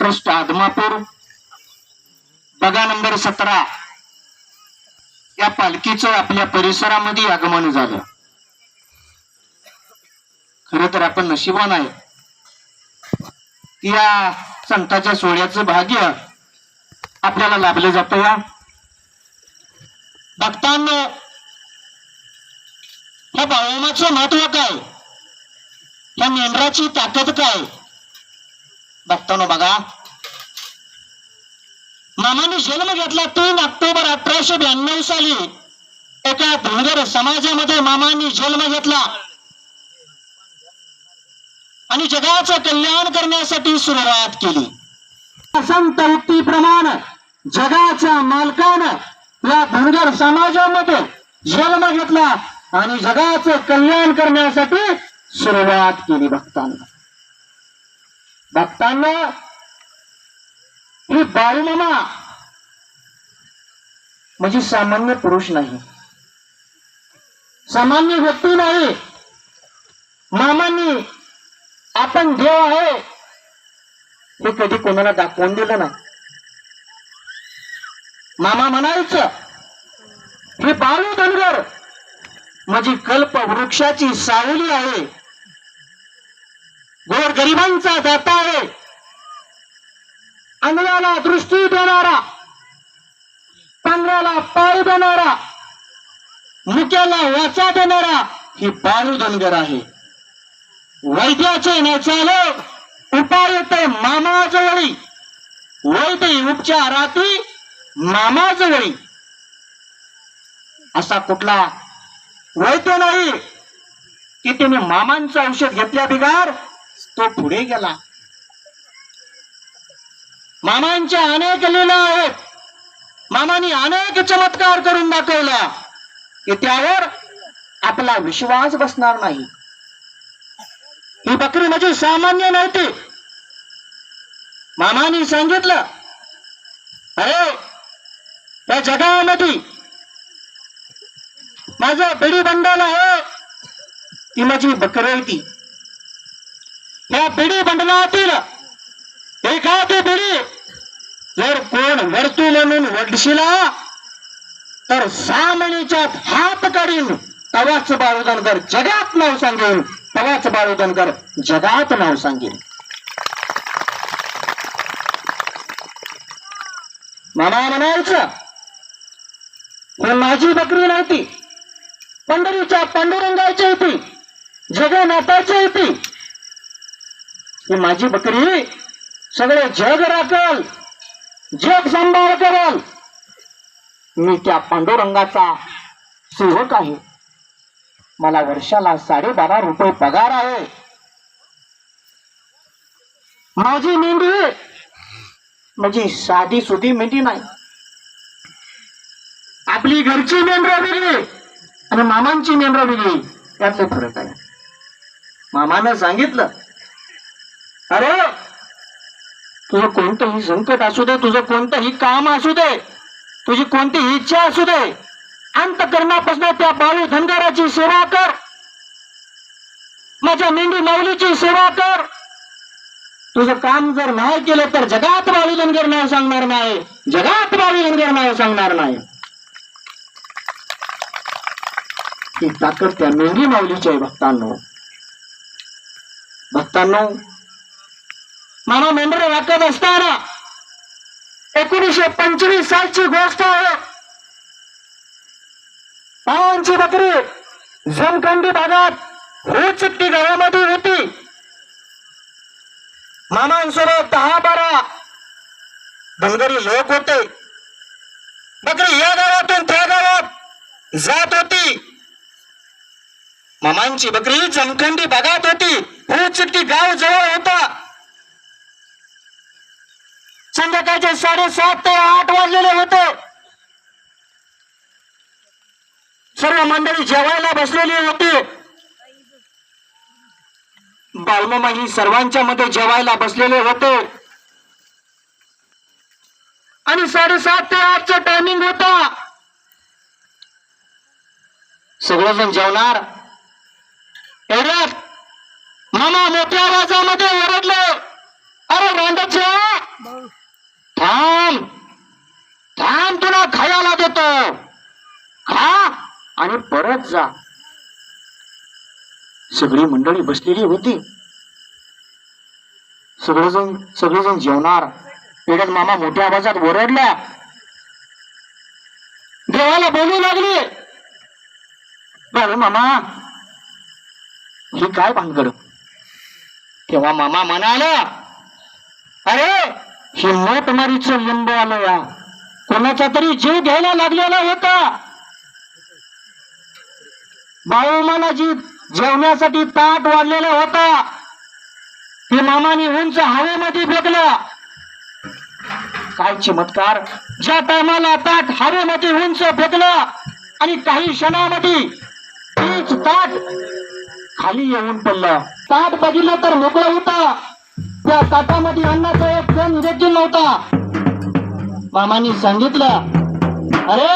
Trust Adampur. बघा number सतरा. या पालखीचं आपल्या परिसरामध्ये आगमन झालं. खर तर आपण नशिबान आहे. या संताच्या सोहळ्याचं भाग्य आपल्याला लाभलं जातं या. भक्तांनो या बाळोमाचं महत्त्व काय? या मेंढराची ताकद काय? भक्तांनो बघा. मामाने जन्म घेतला तीन ऑक्टोबर अठराशे ब्याण्णव साली एका धनगर समाजामध्ये मामांनी जन्म घेतला. आणि जगाचं कल्याण करण्यासाठी सुरुवात केली. संत युक्तीप्रमाणे जगाच्या मालकानं या धनगर समाजामध्ये जन्म घेतला आणि जगाचं कल्याण करण्यासाठी सुरुवात केली भक्तांना भक्तांना ही बाळूमामा म्हणजे सामान्य पुरुष नाही. सामान्य व्यक्ती नाही. मामांनी आपण देव आहे. हे कधी कोणाला दाखवून दिलं नाही. मामा म्हणायचं हे बाळू धनगर म्हणजे कल्प वृक्षाची सावली आहे. गोर गरिबांचा दाता आहे. अंधाला दृष्टी देणारा पांढऱ्याला पाय देणारा मुक्याला वाचा देणारा ही बाळू धनगर आहे. वैद्याचे नेचालो उपाय ते मामाजवळी. वैद्य उपचाराती मामाजवळी. असा कुठला वैद्य नाही की त्याने मामांचं औषध घेतल्या बिगार तो पुढे गेला. मामांच्या अनेक लीला आहेत. मामानी अनेक चमत्कार करून दाखवला. की त्यावर आपला विश्वास बसणार नाही. ही बकरी म्हणजे सामान्य नव्हती. मामानी सांगितलं अरे या जगामध्ये माझं बिडी बंडल आहे. ती माझी बकरी होती या बिडी मंडळातील एखादी बिडी जर कोण वर्तू म्हणून वडशिला तर सामणीच्या हात काढीन. तवाच बाळूदनकर जगात नाव सांगेन तवाच बाळूदनकर जगात नाव सांगेन मामा म्हणायचं हे माझी बकरी नव्हती. पंढरीच्या पांडुरंगाची होती. जगन्नाथाची होती. ही माझी बकरी सगळे जग राखल जग सांभाळ करल. मी त्या पांडुरंगाचा सेवक आहे. मला वर्षाला साडेबारा रुपये पगार आहे. माझी मेंढी म्हणजे साधी सुधी मेंढी नाही. आपली घरची मेंढरा वेगळी आणि मामांची मेंढरा वेगळी. यातले फरक आहे. मामानं सांगितलं अरे! तुझं कोणतंही संकट असू दे तुझं कोणतंही काम असू दे तुझी कोणतीही इच्छा असू दे. अंतकरणापासून त्या बाळू धनगराची सेवा कर. माझ्या मेंढी माऊलीची सेवा कर. तुझं काम जर नाही केलं तर जगात बाळू धनगर नाव सांगणार नाही. जगात बाळू धनगर नाव सांगणार नाही. ही ताकद त्या मेंढी माऊलीची आहे भक्तांनो. भक्तांनो मानव मेंढरे वाकत असताना एकोणीसशे पंचवीस सालची गोष्ट आहे. पावांची बकरी जमखंडी भागात हो होचट्टी गावामध्ये होती. मामांसोबत दहा बारा धनगरी लोक होते. बकरी या गावातून त्या गावात जात होती. मामांची बकरी जमखंडी भागात होती. हो होचट्टी गाव जवळ होता. संध्याकाळचे साडेसात ते आठ वाजलेले होते. सर्व मंडळी जेवायला बसलेली होती. बालमामा ही सर्वांच्या मध्ये जेवायला बसलेले होते. आणि साडेसात ते आठचा टायमिंग होता. सगळेजण जेवणार? एवढ्यात मामा मोठ्या आवाजामध्ये ओरडले. अरे रांडच्या देतो. खा आणि परत जा. सगळी मंडळी बसलेली होती. सगळेजण सगळेजण जेवणार. पेडत मामा मोठ्या आवाजात ओरडल्या देवाला बोलू लागले. बाळू मामा ही काय भानगड? तेव्हा मामा म्हणाला अरे हिंमत मारीचं लिंब आलं या. कोणाचा तरी जीव घ्यायला लागलेला होता. बाळू जी जेवण्यासाठी ताट वाढलेला होता. ते मामाने उंच हवेमध्ये फेकलं. काय चमत्कार. ज्या टायमाला ताट हवेमध्ये उंच फेकलं आणि काही क्षणामध्ये तीच ताट खाली येऊन पडलं. ताट बघितलं तर मोकळं होता. त्या ताटामध्ये अन्नाचा एक जण देखील नव्हता. मामानी सांगितलं अरे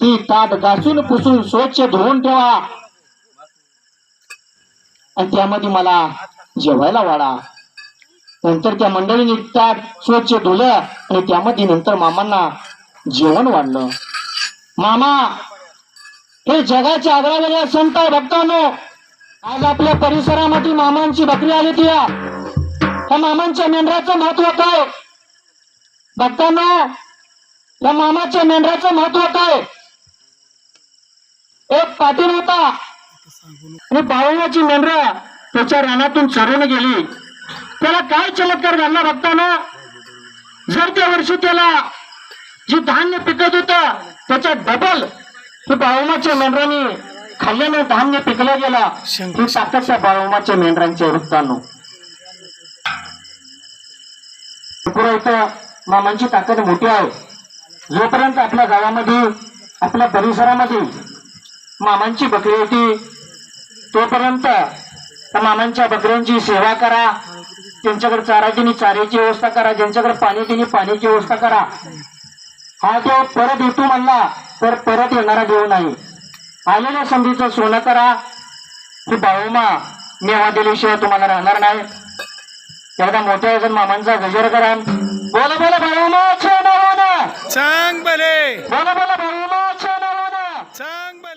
ती ताट घासून पुसून स्वच्छ धुवून ठेवा. आणि त्यामध्ये मला जेवायला वाढा. नंतर त्या मंडळीने ताट स्वच्छ धुलं आणि त्यामध्ये नंतर मामांना जेवण वाढलं. मामा हे जगाच्या आग्रावेल्या संत भक्तांनो आज आपल्या परिसरामध्ये मामांची बकरी आली ती त्या मामांच्या मेंढराचं महत्त्व काय? भक्तांना या मामाच्या मेंढराचं महत्त्व काय? एक पाटील होता. आणि बाळूमाची मेंढरा त्याच्या रानातून चरून गेली. त्याला काय चमत्कार घडला भक्तांना? जर त्या वर्षी त्याला जे धान्य पिकत होत त्याच्या डबल हे बाळूमाच्या मेंढराने खाल्ल्याने धान्य पिकलं गेला. हे ताकद त्या बाळूमाच्या मेंढरांच्या वृत्तानो. इथं मामांची ताकद मोठी आहे. जोपर्यंत आपल्या गावामध्ये आपल्या परिसरामध्ये मामांची बकरी होती तोपर्यंत त्या मामांच्या बकऱ्यांची सेवा करा. त्यांच्याकडे चाराची चाऱ्याची व्यवस्था करा. ज्यांच्याकडे पाणी तिने पाण्याची व्यवस्था करा. हा देव परत येतो म्हणला तर परत येणारा देव नाही. आलेल्या संधीचं सोनं करा. ही बाळूमा हा दिल्याशिवाय तुम्हाला राहणार नाही. एवढा मोठ्या जण मामांचा गजर करा. बोला बोला बाळूमा छे नावानं चांग भले। बोला बोला बाळूमा छे नावानं चांग भले।